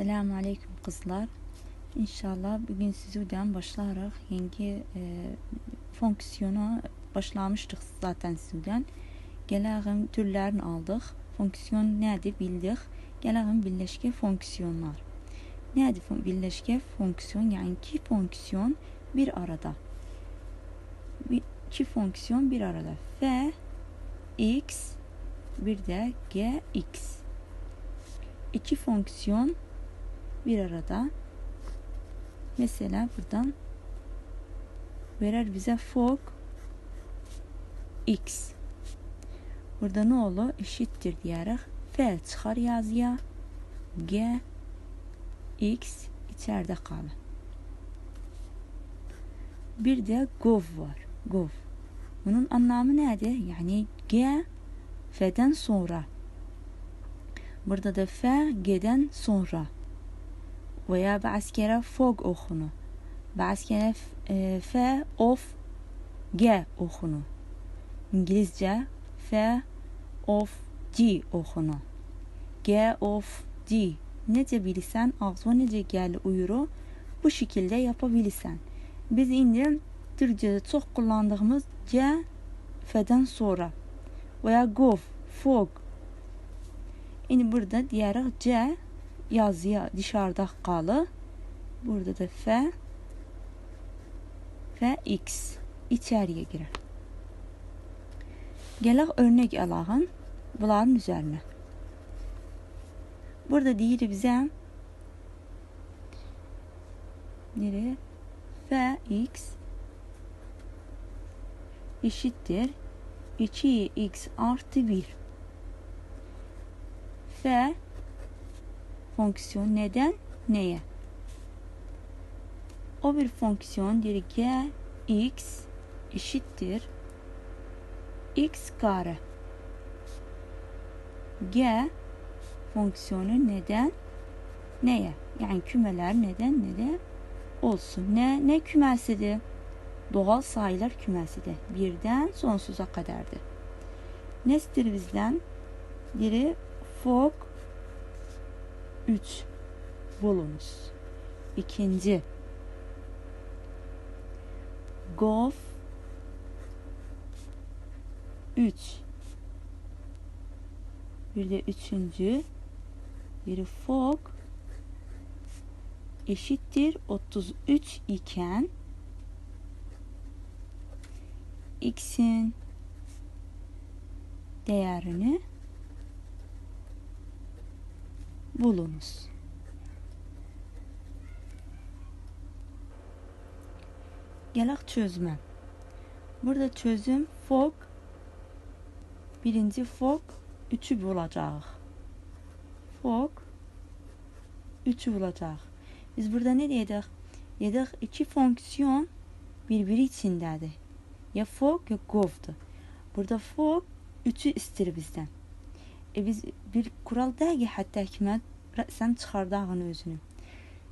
Selamun Aleyküm kızlar. İnşallah bugün sizden başlayarak yeni e, fonksiyona başlamıştık zaten sizden. Gelelim türlerini aldık. Fonksiyon nedir bildik. Gelelim birleşke fonksiyonlar. Nedir birleşke fonksiyon? Yani iki fonksiyon bir arada. İki fonksiyon bir arada. F, x, bir de g, x. İki fonksiyon bir arada. Mesela buradan verer bize fog x. Burada ne olur? Eşittir diyerek f çıkar yazıya g x içeride kalır. Bir de gov var. Gov. Bunun anlamı nedir? Yani g f'den sonra. Burada da f g'den sonra veya bazı kere fog okunu. Bazı kere F of G okunu. İngilizce F of G okunu. G of G. Nece bilirsen, ağzına nece geldi uyuru bu şekilde yapabilirsen. Biz indi Türkçe'de çok kullandığımız C F'den sonra veya gov, fog. Şimdi burada diğer C yazıya dışarıda kalı. Burada da F ve X içeriye girer. Gələk örnek alağın bunların üzerine. Burada deyir bizə nereye? F X eşittir 2x artı 1 F fonksiyon neden neye? O bir fonksiyon diyor g x eşittir x kare. G fonksiyonu neden neye? Yani kümeler neden ne de olsun. Ne ne kümesidir? Doğal sayılar kümesidir. Birden sonsuza kadardır. Nestir bizden? Biri fog 3 bulunuz. İkinci. Golf. 3 bir de üçüncü. Bir fog. Eşittir 33 iken x'in değerini bulunuz. Gələk çözmə. Burada çözüm fog birinci fog 3'ü bulacağıq. Fog 3'ü bulacaq. Biz burada ne dedik? Dedik iki fonksiyon birbiri içindədir. Ya fog ya govdur. Burada fog 3'ü istir bizdən. E biz bir kural değil hatta hikmet sen çıxardağın özünü.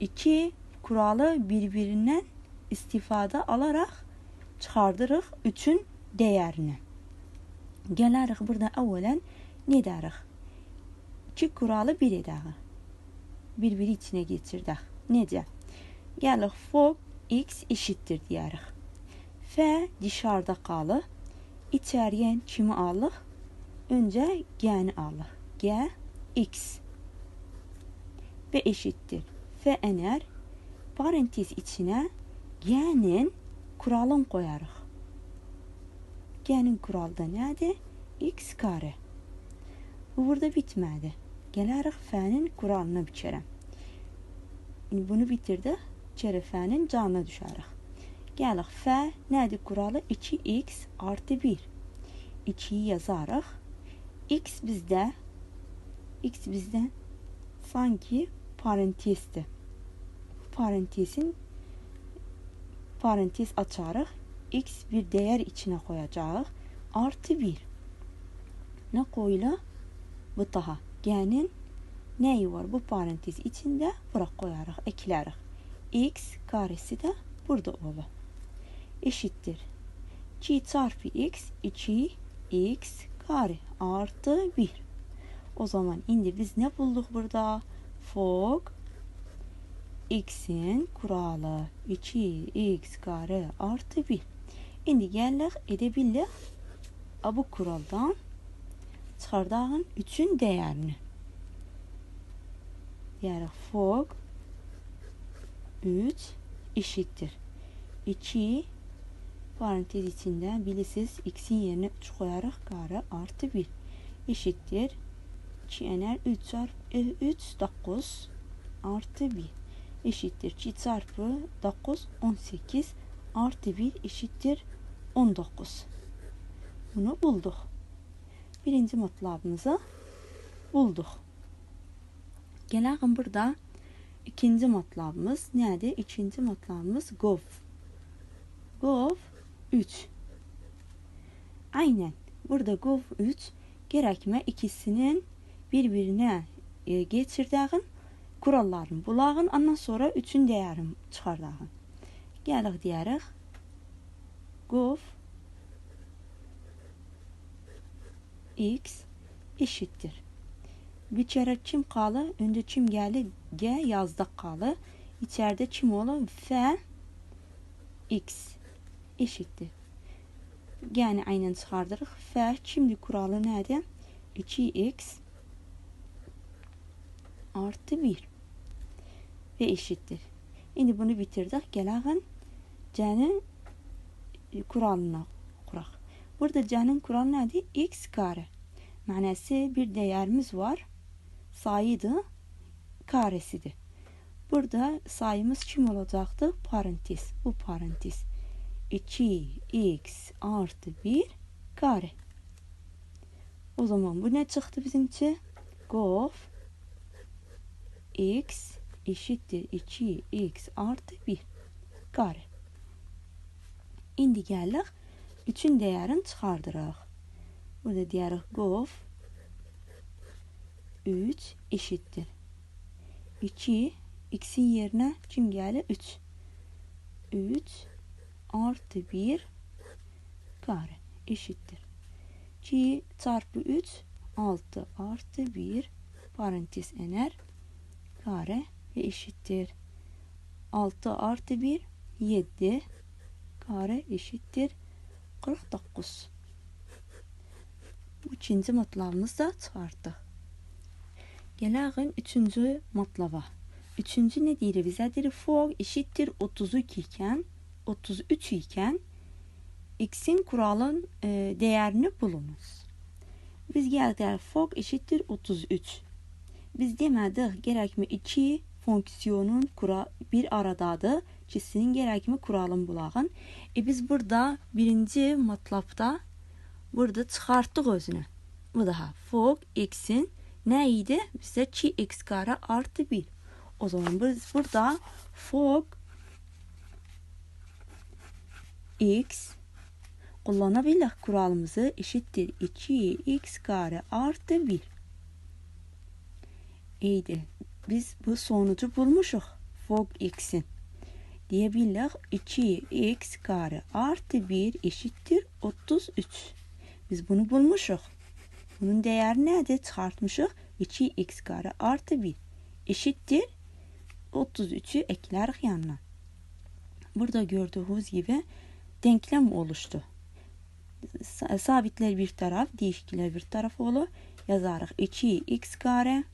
İki kuralı birbirinden istifade alarak çıxardırıq üçün dəyərini. Gələrik burada əvvələn ne dərik? İki kuralı bir edərik. Bir-biri içine geçirdik. Necə? Gəlik fog x eşittir deyərik. F dışarıda qalır. İçəriyə kimi alıq? Önce g'ni alır. G x ve eşittir. F ener parantez içine g'nin kuralını koyarıq. G'nin kuralı da nədir? x kare. Bu burada bitmədi. Gələrik f'nin kuralına biçərəm. Bunu bitirdik. İçəri f'nin canına düşərik. Gəlik f nədir kuralı? 2x artı 1. 2'yi yazarıq. X bizde x bizde sanki parantezdi. Parantezin parantez açarıq. x bir değer içine koyacağıq. Artı 1. Ne koyula? Bu daha. G'nin neyi var bu parantez içinde? Bura koyarıq, eklərik. x karesi de burada olur. Eşittir. 2 çarpı x 2 x kare artı 1. O zaman indi biz ne bulduk burada? Fog x'in kuralı 2x kare artı 1. İndi gələk edə bu kuraldan çıxardağın üçün dəyərini. Deyərik fog 3 eşittir. 2 parantez içinde bilirsiniz x'in yerine 3 koyarak kare artı 1 eşittir. 2 ener 3 çarpı 3 9 artı 1 eşittir. 2 çarpı 9 18 artı 1 eşittir 19 bunu bulduk. Birinci matlabımızı bulduk. Gelelim burada ikinci matlabımız nerede ikinci matlabımız gov. Gov 3 aynen burada gov 3 gerekme ikisinin birbirine e, geçirdiğin kuralların bulağın ondan sonra üçün değerim çıxardağın. Gəliq deyərik. Gov x eşittir. Bir kere kim kalı? Önce kim geldi? G yazda kalı. İçeride kim olur? F x eşittir. Yani aynen çıxardırıq. F şimdi kuralı nədir? 2x artı 1 ve eşittir. İndi bunu bitirdik. Gəlağın C'nin kuralına kuraq. Burada C'nin kuralı nədir? x kare. Mənəsi bir değerimiz var. Sayıdır. Karesidir. Burada sayımız kim olacaktı? Parantez. Bu parantez. 2x artı 1 kare. O zaman bu ne çıktı bizimki? Gof x eşittir 2x artı 1 kare. İndi gəldik. Üçün dəyərini çıxardırıq. Burada deyərik gof 3 eşittir. 2 x'in yerine kim geldi? 3. 3 artı 1 kare eşittir. 2 çarpı 3 6 artı 1 parantez ener kare ve eşittir. 6 artı 1 7 kare eşittir 49. Üçüncü matlabımızı da çıxartdıq. Gələk üçüncü matlaba. Üçüncü ne deyir bizə? Deyir fog eşittir 32 iken 33 iken x'in kuralın e, değerini bulunuz. Biz geldik fog eşittir 33. Biz demedik gerekmi 2 fonksiyonun kura bir aradadır. Cisinin gerekmi kuralın bulağın. E biz burada birinci matlapta burada çıkarttık özünü. Bu daha fog x'in neydi? Bize 2x kare artı 1. O zaman biz burada fog x kullanabilir kuralımızı eşittir 2x kare artı 1. İyiydi. Biz bu sonucu bulmuşuk. Fog x'in. Diyebiliriz 2x kare artı 1 eşittir 33. Biz bunu bulmuşuk. Bunun değeri nedir? Çıkartmışık. 2x kare artı 1 eşittir 33'ü eklerik yanına. Burada gördüğünüz gibi denklem oluştu. Sabitler bir taraf, değişkiler bir taraf olur. Yazarıq 2x kare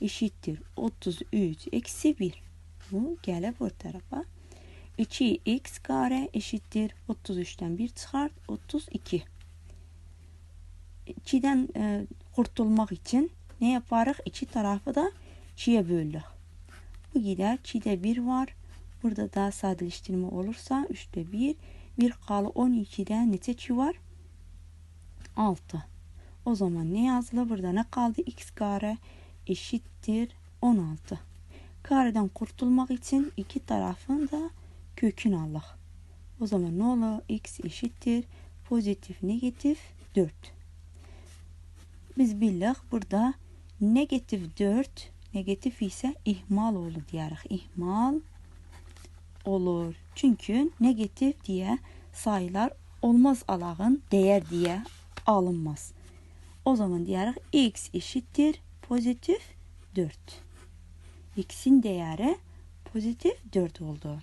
eşittir 33 eksi 1. Bu gələ bu tarafa. 2x kare eşittir 33'ten 1 çıxart 32. 2'den e, kurtulmak için ne yaparız? İki tarafı da 2'ye bölürük. Bu gider. 2'de 1 var. Burada da sadeleştirme olursa 3'te 1. 1 kalı 12'de neçə 2 var? 6. O zaman ne yazılı? Burada ne kaldı? x kare eşittir 16. Kareden kurtulmak için iki tarafın da kökün Allah. O zaman ne olur? x eşittir pozitif negatif 4. Biz bildik burada negatif 4 negatif ise ihmal olur diyerek ihmal olur. Çünkü negatif diye sayılar olmaz alağın değer diye alınmaz. O zaman diyerek x eşittir pozitif 4. X'in değeri Pozitif 4 oldu.